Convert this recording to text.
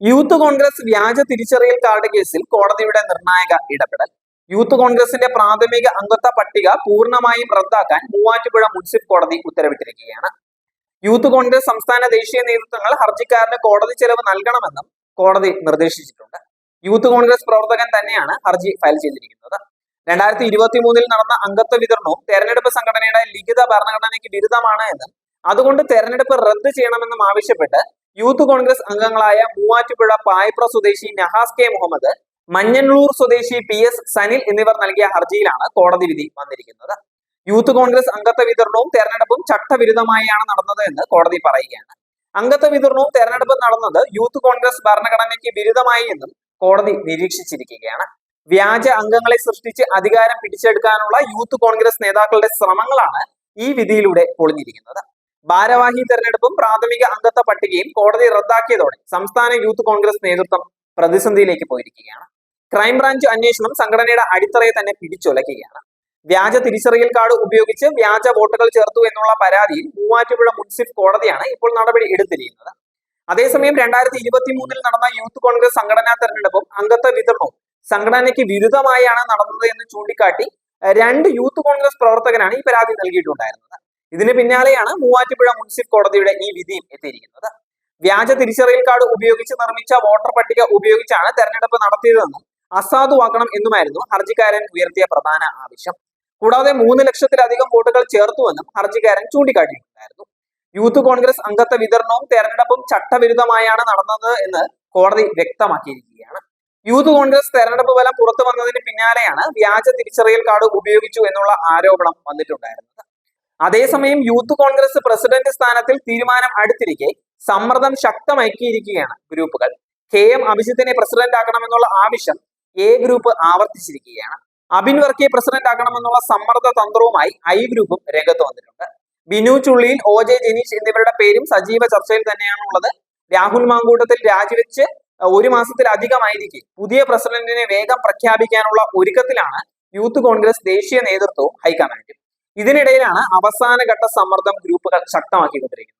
Youth Congress വ്യാജ തിരിച്ചറിയൽ card കേസിൽ കോടതിയുടെ നിർണായക ഇടപെടൽ. യൂത്ത് കോൺഗ്രസിന്റെ പ്രാഥമിക അംഗത്വ പട്ടിക പൂർണമായും റദ്ദാക്കാൻ മൂവാറ്റുപുഴ മുൻസിഫ് കോടതി ഉത്തരവിട്ടിരിക്കുകയാണ്. യൂത്ത് കോൺഗ്രസ് സംസ്ഥാന ദേശീയ നേതൃത്വങ്ങൾ ഹർജിക്കാരന് കോടതി ചെലവ് നൽകണമെന്നും കോടതി നിർദ്ദേശിച്ചിട്ടുണ്ട്. യൂത്ത് കോൺഗ്രസ് പ്രവർത്തകൻ തന്നെയാണ് ഹർജി ഫയൽ ചെയ്തിരിക്കുന്നത്. രണ്ടായിരത്തി ഇരുപത്തി മൂന്നിൽ നടന്ന അംഗത്വ വിതരണവും തെരഞ്ഞെടുപ്പ് സംഘടനയുടെ ലിഖിത ഭരണഘടനയ്ക്ക് വിരുദ്ധമാണ് എന്നും അതുകൊണ്ട് തെരഞ്ഞെടുപ്പ് റദ്ദ് ചെയ്യണമെന്നും ആവശ്യപ്പെട്ട് യൂത്ത് കോൺഗ്രസ് അംഗങ്ങളായ മൂവാറ്റുപുഴ പായപ്ര സ്വദേശി നഹാസ് കെ മുഹമ്മദ് മഞ്ഞന്നൂർ സ്വദേശി പി എസ് സനിൽ എന്നിവർ നൽകിയ ഹർജിയിലാണ് കോടതി വിധി വന്നിരിക്കുന്നത്. യൂത്ത് കോൺഗ്രസ് അംഗത്വ വിതരണവും തെരഞ്ഞെടുപ്പും ചട്ടവിരുദ്ധമായാണ് നടന്നത് എന്ന് കോടതി പറയുകയാണ്. അംഗത്വ വിതരണവും തെരഞ്ഞെടുപ്പും നടന്നത് യൂത്ത് കോൺഗ്രസ് ഭരണഘടനയ്ക്ക് വിരുദ്ധമായി എന്നും കോടതി നിരീക്ഷിച്ചിരിക്കുകയാണ്. വ്യാജ അംഗങ്ങളെ സൃഷ്ടിച്ച് അധികാരം പിടിച്ചെടുക്കാനുള്ള യൂത്ത് കോൺഗ്രസ് നേതാക്കളുടെ ശ്രമങ്ങളാണ് ഈ വിധിയിലൂടെ പൊളിഞ്ഞിരിക്കുന്നത്. ഭാരവാഹി തെരഞ്ഞെടുപ്പും പ്രാഥമിക അംഗത്വ പട്ടികയും കോടതി റദ്ദാക്കിയതോടെ സംസ്ഥാന യൂത്ത് കോൺഗ്രസ് നേതൃത്വം പ്രതിസന്ധിയിലേക്ക് പോയിരിക്കുകയാണ്. ക്രൈംബ്രാഞ്ച് അന്വേഷണം സംഘടനയുടെ അടിത്തറയെ തന്നെ പിടിച്ചൊലയ്ക്കുകയാണ് വ്യാജ തിരിച്ചറിയൽ കാർഡ് ഉപയോഗിച്ച് വ്യാജ വോട്ടുകൾ ചേർത്തു എന്നുള്ള പരാതിയിൽ മൂവാറ്റുപുഴ മുൻസിഫ് കോടതിയാണ് ഇപ്പോൾ നടപടി എടുത്തിരിക്കുന്നത്. അതേസമയം രണ്ടായിരത്തി ഇരുപത്തി മൂന്നിൽ നടന്ന യൂത്ത് കോൺഗ്രസ് സംഘടനാ തെരഞ്ഞെടുപ്പും അംഗത്വ വിതരണവും സംഘടനയ്ക്ക് വിരുദ്ധമായാണ് നടന്നത് എന്ന് ചൂണ്ടിക്കാട്ടി രണ്ട് യൂത്ത് കോൺഗ്രസ് പ്രവർത്തകനാണ് ഈ പരാതി നൽകിയിട്ടുണ്ടായിരുന്നത്. ഇതിന് പിന്നാലെയാണ് മൂവാറ്റുപുഴ മുൻസിഫ് കോടതിയുടെ ഈ വിധിയും എത്തിയിരിക്കുന്നത്. വ്യാജ തിരിച്ചറിയൽ കാർഡ് ഉപയോഗിച്ച് നിർമ്മിച്ച വോട്ടർ പട്ടിക ഉപയോഗിച്ചാണ് തെരഞ്ഞെടുപ്പ് നടത്തിയതെന്നും അസാധുവാക്കണം എന്നുമായിരുന്നു ഹർജിക്കാരൻ ഉയർത്തിയ പ്രധാന ആവശ്യം. കൂടാതെ മൂന്ന് ലക്ഷത്തിലധികം വോട്ടുകൾ ചേർത്തുവെന്നും ഹർജിക്കാരൻ ചൂണ്ടിക്കാട്ടിയിട്ടുണ്ടായിരുന്നു. യൂത്ത് കോൺഗ്രസ് അംഗത്വ വിതരണവും തെരഞ്ഞെടുപ്പും ചട്ടവിരുദ്ധമായാണ് നടന്നത് എന്ന് കോടതി വ്യക്തമാക്കിയിരിക്കുകയാണ്. യൂത്ത് കോൺഗ്രസ് തെരഞ്ഞെടുപ്പ് ഫലം പുറത്തു വന്നതിന് പിന്നാലെയാണ് വ്യാജ തിരിച്ചറിയൽ കാർഡ് ഉപയോഗിച്ചു എന്നുള്ള ആരോപണം വന്നിട്ടുണ്ടായിരുന്നത്. അതേസമയം യൂത്ത് കോൺഗ്രസ് പ്രസിഡന്റ് സ്ഥാനത്തിൽ തീരുമാനം അടുത്തിരിക്കെ സമ്മർദ്ദം ശക്തമാക്കിയിരിക്കുകയാണ് ഗ്രൂപ്പുകൾ. കെ എം അഭിജിത്തിനെ പ്രസിഡന്റ് ആക്കണമെന്നുള്ള ആവശ്യം എ ഗ്രൂപ്പ് ആവർത്തിച്ചിരിക്കുകയാണ്. അബിൻ വർക്കിയെ പ്രസിഡന്റ് ആക്കണമെന്നുള്ള സമ്മർദ്ദ തന്ത്രവുമായി ഐ ഗ്രൂപ്പും രംഗത്ത് വന്നിട്ടുണ്ട്. ബിനു ചുള്ളിയിൽ ഒ ജെ ജനീഷ് എന്നിവരുടെ പേരും സജീവ ചർച്ചയിൽ തന്നെയാണ് ഉള്ളത് രാഹുൽ മാങ്കൂട്ടത്തിൽ രാജിവെച്ച് ഒരു മാസത്തിലധികമായിരിക്കെ പുതിയ പ്രസിഡന്റിനെ വേഗം പ്രഖ്യാപിക്കാനുള്ള ഒരുക്കത്തിലാണ് യൂത്ത് കോൺഗ്രസ് ദേശീയ നേതൃത്വവും ഹൈക്കമാൻഡും. ഇതിനിടയിലാണ് അവസാനഘട്ട സമ്മർദ്ദം ഗ്രൂപ്പുകൾ ശക്തമാക്കിക്കൊണ്ടിരിക്കുന്നത്.